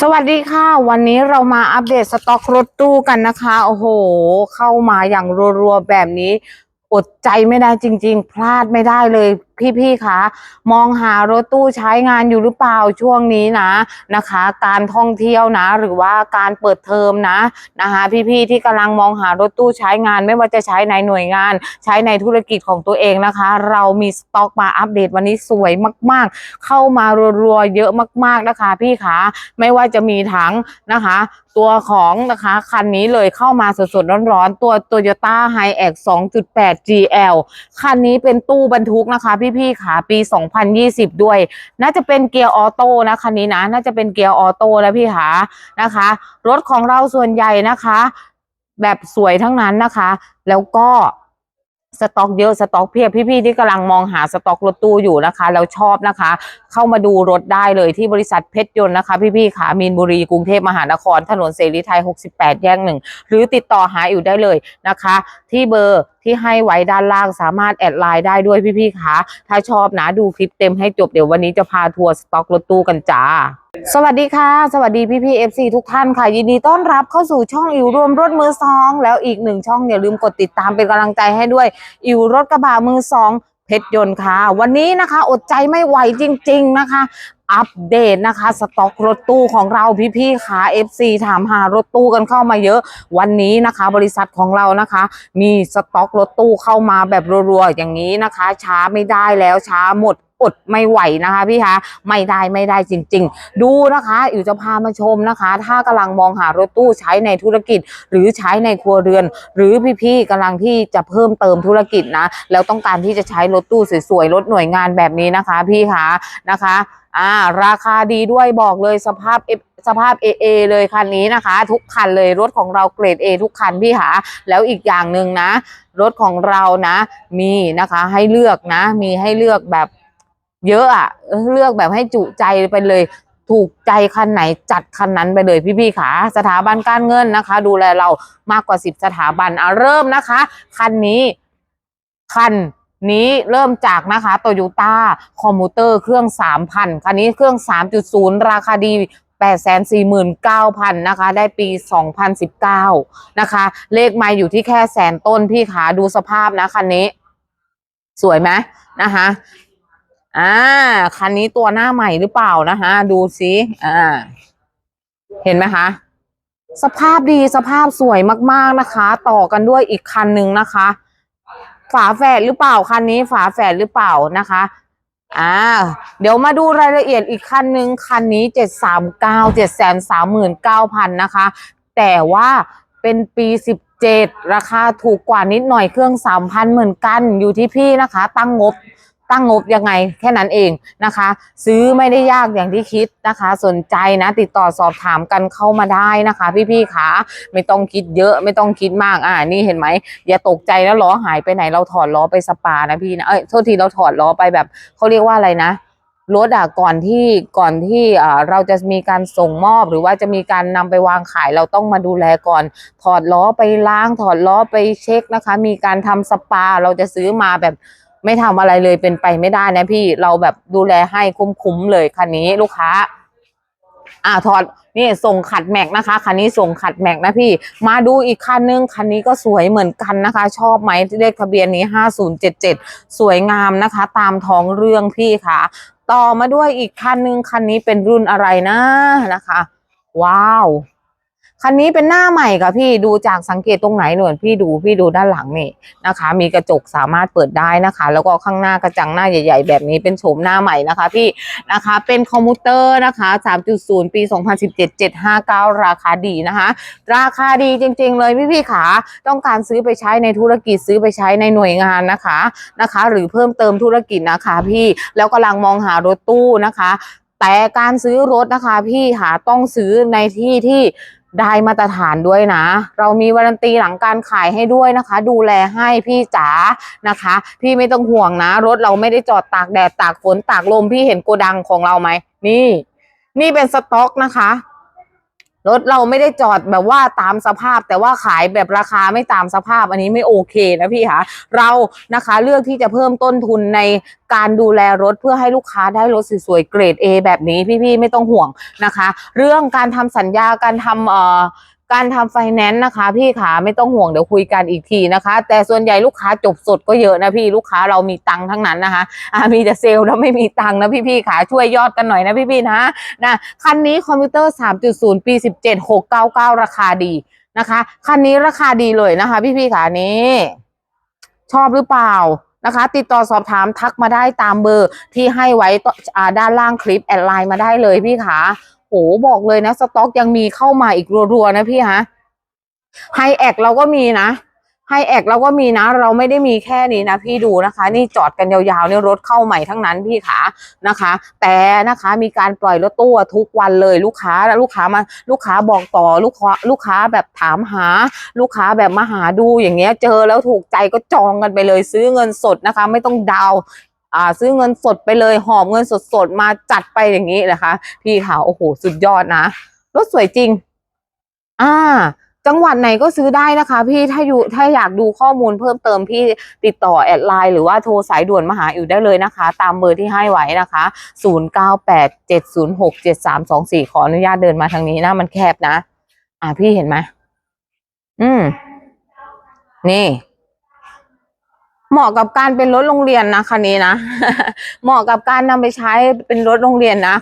สวัสดีค่ะ วันนี้เรามาอัปเดตสต็อกรถตู้กันนะคะ โอ้โห เข้ามาอย่างรัวๆแบบนี้ อดใจไม่ได้จริง ๆ พลาดไม่ได้เลยพี่ๆคะมองหารถตู้ใช้งานอยู่หรือเปล่าช่วงนี้นะนะคะ การท่องเที่ยวนะ หรือว่าการเปิดเทอมนะนะคะ พี่ๆที่กำลังมองหารถตู้ใช้งาน ไม่ว่าจะใช้ในหน่วยงาน ใช้ในธุรกิจของตัวเองนะคะ เรามีสต็อกมาอัปเดตวันนี้สวยมาก ๆ เข้ามารัวๆเยอะมาก ๆนะคะ พี่คะไม่ว่าจะมีทั้งนะคะ ตัวของนะคะคันนี้เลยเข้ามาสดๆร้อนๆตัว Toyota Hi-Ax 2.8 GL คันนี้เป็นตู้บรรทุกนะคะพี่ๆขาปี 2020 ด้วย น่าจะเป็นเกียร์ออโต้นะคันนี้นะ น่าจะเป็นเกียร์ออโต้แล้วพี่ขานะคะ รถของเราส่วนใหญ่นะคะ แบบสวยทั้งนั้นนะคะ แล้วก็สต็อกเยอะสต็อกเพียบพี่ๆที่กำลังมองหาสต็อกรถตู้อยู่นะคะแล้วชอบนะคะ เข้ามาดูรถได้เลยที่บริษัทเพชรยนต์นะคะ พี่ๆขามีนบุรีกรุงเทพมหานคร ถนนเสรีไทย 68 แยกหนึ่งหรือติดต่อหาอยู่ได้เลยนะคะ ที่เบอร์ ที่ให้ไว้ด้านล่างสามารถแอดไลน์ได้ด้วยพี่ๆคะถ้าชอบนะดูคลิปเต็มให้จบเดี๋ยววันนี้จะพาทัวร์สต็อกรถตู้กันจ้าสวัสดีค่ะ สวัสดีพี่พี่เอฟซีทุกท่านค่ะ ยินดีต้อนรับเข้าสู่ช่องอิวรวมรถมือสอง แล้วอีกหนึ่งช่องอย่าลืมกดติดตามเป็นกำลังใจให้ด้วย อิวรถกระบะมือสองเพชรยนต์ค่ะ วันนี้นะคะ อดใจไม่ไหวจริง ๆนะคะ อัปเดตนะคะ สต็อกรถตู้ของเราพี่ๆค่ะ FC ถามหารถตู้กันเข้ามาเยอะ วันนี้นะคะ บริษัทของเรานะคะ มีสต็อกรถตู้เข้ามาแบบรัวๆอย่างนี้นะคะ ช้าไม่ได้แล้วช้าหมด อดไม่ไหวนะคะพี่คะไม่ได้ไม่ได้จริง ๆ ดูนะคะอิ๋วจะพามาชมนะคะ ถ้ากำลังมองหารถตู้ใช้ในธุรกิจ หรือใช้ในครัวเรือน หรือพี่ๆกำลังที่จะเพิ่มเติมธุรกิจนะแล้วต้องการที่จะใช้รถตู้สวยๆรถหน่วยงานแบบนี้นะคะพี่คะนะคะอ่าราคาดีด้วยบอกเลยสภาพสภาพ AA เลยคันนี้นะคะ ทุกคันเลยรถของเราเกรด A ทุกคันพี่หาแล้วอีกอย่างหนึ่งนะ รถของเรานะ มีนะคะให้เลือกนะ มีให้เลือกแบบ เยอะอะเลือกแบบให้จุใจไปเลย ถูกใจคันไหนจัดคันนั้นไปเลยพี่ๆขาสถาบันการเงินนะคะ ดูแลเรามากกว่าสิบสถาบันเอาเริ่มนะคะ คันนี้ คันนี้เริ่มจากนะคะโตโยต้าคอมมูเตอร์เครื่อง 3,000 คันนี้เครื่อง 3.0 ราคาดี 849,000 นะคะ ได้ปี 2019 นะคะ เลขไม่อยู่ที่แค่แสนต้นพี่ขาดูสภาพนะคันนี้ สวยไหมนะคะ อ่า คันนี้ตัวหน้าใหม่หรือเปล่านะคะดูสิอ่า เห็นไหมคะ สภาพดีสภาพสวยมากๆนะคะ ต่อกันด้วยอีกคันหนึ่งนะคะ ฝาแฝดหรือเปล่าคันนี้ ฝาแฝดหรือเปล่านะคะอ่าเดี๋ยวมาดูรายละเอียดอีกคันหนึ่งคันนี้เจ็ดสามเก้าเจ็ดแสนสามหมื่นเก้าพันนะคะ แต่ว่าเป็นปีสิบเจ็ดราคาถูกกว่านิดหน่อยเครื่องสามพันเหมือนกันอยู่ที่พี่นะคะ ตั้งงบ ตั้งงบยังไงแค่นั้นเองนะคะ ซื้อไม่ได้ยากอย่างที่คิดนะคะ สนใจนะติดต่อสอบถามกันเข้ามาได้นะคะ พี่ๆคะไม่ต้องคิดเยอะไม่ต้องคิดมากอ่านี่เห็นไหมอย่าตกใจนะล้อหายไปไหนเราถอดล้อไปสปานะพี่นะเอ้ยโทษทีเราถอดล้อไปแบบเขาเรียกว่าอะไรนะรถอะก่อนที่ก่อนที่เราจะมีการส่งมอบ หรือว่าจะมีการนำไปวางขายเราต้องมาดูแลก่อน ถอดล้อไปล้าง ถอดล้อไปเช็คนะคะ มีการทำสปาเราจะซื้อมาแบบ ไม่ทำอะไรเลยเป็นไปไม่ได้นะพี่เราแบบดูแลให้คุ้มๆเลยคันนี้ลูกค้า อ่าถอดนี่ส่งขัดแม็กนะคะคันนี้ส่งขัดแม็กนะพี่ มาดูอีกคันนึงคันนี้ก็สวยเหมือนกันนะคะ ชอบไหมเลขทะเบียนนี้ห้าศูนย์เจ็ดเจ็ดสวยงามนะคะ ตามท้องเรื่องพี่ค่ะ ต่อมาด้วยอีกคันนึงคันนี้เป็นรุ่นอะไรนะนะคะ ว้าว คันนี้เป็นหน้าใหม่ค่ะพี่ดูจากสังเกตตรงไหนหน่อยพี่ดูพี่ดูด้านหลังนี่นะคะ มีกระจกสามารถเปิดได้นะคะ แล้วก็ข้างหน้ากระจังหน้าใหญ่ ๆ แบบนี้เป็นโฉมหน้าใหม่นะคะพี่นะคะเป็นคอมพิวเตอร์นะคะ 3.0 ปี 2017 759 ราคาดีนะคะ ราคาดีจริง ๆ เลยพี่ๆขาต้องการซื้อไปใช้ในธุรกิจซื้อไปใช้ในหน่วยงานนะคะนะคะ หรือเพิ่มเติมธุรกิจนะคะพี่แล้วกำลังมองหารถตู้นะคะ แต่การซื้อรถนะคะพี่หาต้องซื้อในที่ที่ ได้มาตรฐานด้วยนะ เรามีวารันตีหลังการขายให้ด้วยนะคะ ดูแลให้พี่จ๋านะคะ พี่ไม่ต้องห่วงนะ รถเราไม่ได้จอดตากแดดตากฝนตากลมพี่เห็นโกดังของเราไหมนี่ นี่เป็นสต็อกนะคะ รถเราไม่ได้จอดแบบว่าตามสภาพ แต่ว่าขายแบบราคาไม่ตามสภาพอันนี้ไม่โอเคนะพี่คะเรานะคะเลือกที่จะเพิ่มต้นทุนในการดูแลรถเพื่อให้ลูกค้าได้รถสวยๆเกรด A แบบนี้พี่ๆไม่ต้องห่วงนะคะ เรื่องการทำสัญญาการทำเอ่อ การทำไฟแนนซ์นะคะ พี่ขาไม่ต้องห่วงเดี๋ยวคุยกันอีกทีนะคะ แต่ส่วนใหญ่ลูกค้าจบสดก็เยอะนะพี่ลูกค้าเรามีตังค์ทั้งนั้นนะคะอ่ามีแต่เซลล์แล้วไม่มีตังค์นะพี่ๆขาช่วยยอดกันหน่อยนะพี่ๆนะนะคันนี้คอมพิวเตอร์ 3.0 ปี 17 699 ราคาดีนะคะคันนี้ราคาดีเลยนะคะ พี่ๆค่ะนี้ชอบหรือเปล่านะคะ ติดต่อสอบถามทักมาได้ตามเบอร์ที่ให้ไว้ต่ออ่าด้านล่างคลิปแอดไลน์มาได้เลยพี่ขา บอกเลยนะ สต็อกยังมีเข้ามาอีกรัวๆนะพี่ฮะไฮแอกเราก็มีนะไฮแอกเราก็มีนะ เราไม่ได้มีแค่นี้นะพี่ดูนะคะ นี่จอดกันยาวๆเนี่ยรถเข้าใหม่ทั้งนั้นพี่ขานะคะ แต่นะคะมีการปล่อยรถตู้ทุกวันเลยลูกค้าลูกค้ามาลูกค้าบอกต่อลูกค้าลูกค้าแบบถามหา ลูกค้าแบบมาหาดูอย่างเงี้ยเจอแล้วถูกใจก็จองกันไปเลยซื้อเงินสดนะคะ ไม่ต้องดาว อ่าซื้อเงินสดไปเลยหอบเงินสดๆมาจัดไปอย่างนี้นะคะ พี่ขาโอ้โหสุดยอดนะรถสวยจริง อ่า จังหวัดไหนก็ซื้อได้นะคะ พี่ถ้าอยู่ถ้าอยากดูข้อมูลเพิ่มเติมพี่ติดต่อแอดไลน์หรือว่าโทรสายด่วนมาหาอยู่ได้เลยนะคะ ตามเบอร์ที่ให้ไว้นะคะ 0987067324 ขออนุญาตเดินมาทางนี้นะมันแคบนะ อ่าพี่เห็นไหมอืม นี่ เหมาะกับการเป็นรถโรงเรียนนะคันนี้นะ เหมาะกับการนำไปใช้เป็นรถโรงเรียนนะ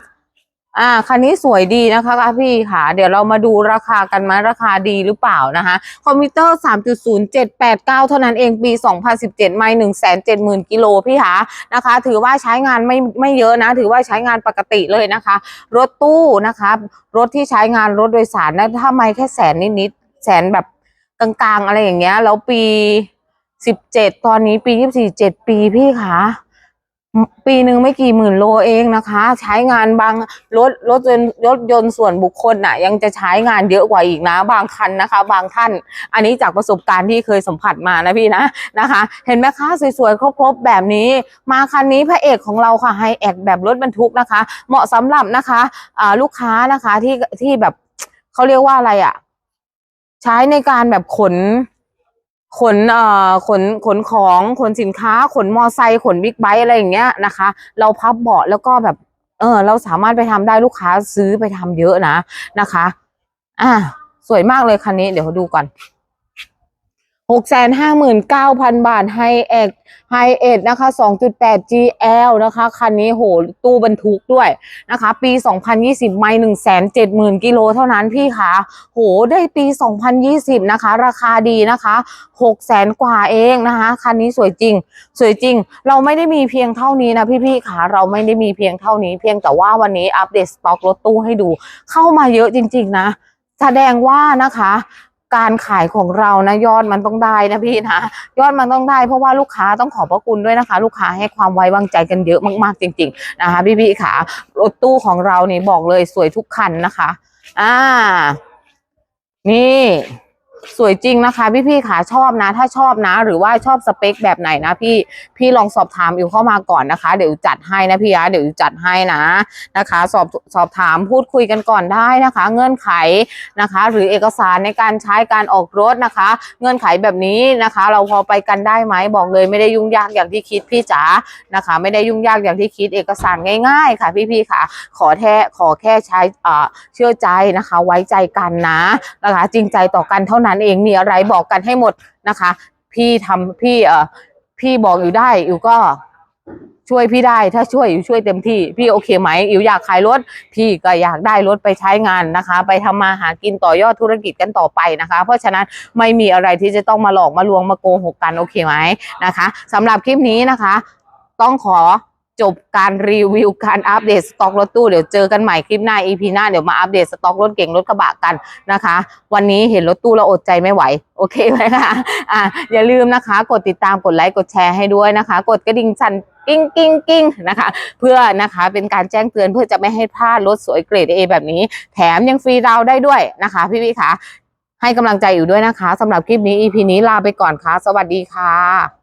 อ่า คันนี้สวยดีนะคะพี่ค่ะ เดี๋ยวเรามาดูราคากันไหมราคาดีหรือเปล่านะคะ คอมพิวเตอร์ 3.0789 เท่านั้นเองปี 2017 ไม่ 170,000 กิโลพี่คะนะคะ ถือว่าใช้งานไม่ไม่เยอะนะ ถือว่าใช้งานปกติเลยนะคะ รถตู้นะคะ รถที่ใช้งานรถโดยสารนะถ้าไม่แค่แสนนิดๆแสนแบบกลางๆอะไรอย่างเงี้ย แล้วปี 17ตอนนี้ปี24 7ปีพี่คะปีหนึ่งไม่กี่หมื่นโลเองนะคะ ใช้งานบางรถรถยนต์รถยนต์ส่วนบุคคลน่ะ ยังจะใช้งานเยอะกว่าอีกนะ บางคันนะคะ บางท่าน อันนี้จากประสบการณ์ที่เคยสัมผัสมานะพี่นะนะคะ เห็นไหมคะสวยๆครบๆแบบนี้ มาคันนี้พระเอกของเราค่ะไฮแอกแบบรถบรรทุกนะคะ เหมาะสำหรับนะคะลูกค้านะคะที่ที่แบบเขาเรียกว่าอะไรอะ่ะ ใช้ในการแบบขน ขนเอ่อขนขนของขนสินค้า ขนมอไซค์ขนบิ๊กไบค์อะไรอย่างเงี้ยนะคะ เราพับเบาะแล้วก็แบบเออเราสามารถไปทำได้ลูกค้าซื้อไปทำเยอะนะนะคะ อ่า สวยมากเลยคันนี้เดี๋ยวดูก่อน หกแสนห้าหมื่นเก้าพันบาทไฮเอ็ดไฮเอ็ดนะคะสองจุดแปด GL นะคะคันนี้โหตู้บรรทุกด้วยนะคะ ปี2020ไม่หนึ่งแสนเจ็ดหมื่นกิโลเท่านั้นพี่คะโหได้ปี2020นะคะ ราคาดีนะคะหกแสนกว่าเองนะคะคันนี้สวยจริง สวยจริง เราไม่ได้มีเพียงเท่านี้นะพี่ๆค่ะเราไม่ได้มีเพียงเท่านี้ เพียงแต่ว่าวันนี้อัปเดตสต็อกรถตู้ให้ดู เข้ามาเยอะจริง ๆ นะแสดงว่านะคะ การขายของเรานะยอดมันต้องได้นะพี่นะยอดมันต้องได้เพราะว่าลูกค้าต้องขอบพระคุณด้วยนะคะ ลูกค้าให้ความไว้วางใจกันเยอะมากๆจริง ๆ นะคะ พี่ๆค่ะรถตู้ของเรานี่บอกเลยสวยทุกคันนะคะ อ่า นี่ สวยจริงนะคะ พี่ๆค่ะชอบนะ ถ้าชอบนะ หรือว่าชอบสเปคแบบไหนนะพี่พี่ลองสอบถามอยู่เข้ามาก่อนนะคะ เดี๋ยวจัดให้นะพี่นะเดี๋ยวจัดให้นะนะคะ สอบสอบถามพูดคุยกันก่อนได้นะคะ เงื่อนไขนะคะ หรือเอกสารในการใช้การออกรถนะคะ เงื่อนไขแบบนี้นะคะ เราพอไปกันได้ไหมบอกเลยไม่ได้ยุ่งยากอย่างที่คิดพี่จ๋านะคะ ไม่ได้ยุ่งยากอย่างที่คิดเอกสารง่าย ๆ ค่ะ พี่ๆค่ะขอแค่ขอแค่ใช้อ่าเชื่อใจนะคะ ไว้ใจกันนะนะคะ จริงใจต่อกันเท่านั้นกันเองมีอะไรบอกกันให้หมดนะคะ พี่ทำพี่เอ่อพี่บอกอยู่ได้อยู่ก็ช่วยพี่ได้ถ้าช่วยอยู่ช่วยเต็มที่ พี่โอเคไหมอยู่อยากขายรถ พี่ก็อยากได้รถไปใช้งานนะคะ ไปทำมาหากินต่อยอดธุรกิจกันต่อไปนะคะ เพราะฉะนั้นไม่มีอะไรที่จะต้องมาหลอกมาลวงมาโกหกกันโอเคไหมนะคะสำหรับคลิปนี้นะคะ ต้องขอ จบการรีวิวการอัปเดตสต็อกรถตู้เดี๋ยวเจอกันใหม่คลิปหน้า EP หน้าเดี๋ยวมาอัปเดตสต็อกรถเก่งรถกระบะกันนะคะ วันนี้เห็นรถตู้แล้วอดใจไม่ไหว โอเคไหมคะอะอย่าลืมนะคะ กดติดตามกดไลค์กดแชร์ให้ด้วยนะคะ กดกระดิ่งสั่นกิ้งกิ้งกิ้งนะคะ เพื่อนะคะเป็นการแจ้งเตือนเพื่อจะไม่ให้พลาดรถสวยเกรด A แบบนี้ แถมยังฟรีดาวได้ด้วยนะคะ พี่ๆคะให้กำลังใจอยู่ด้วยนะคะสำหรับคลิปนี้ EP นี้ลาไปก่อนค่ะ สวัสดีค่ะ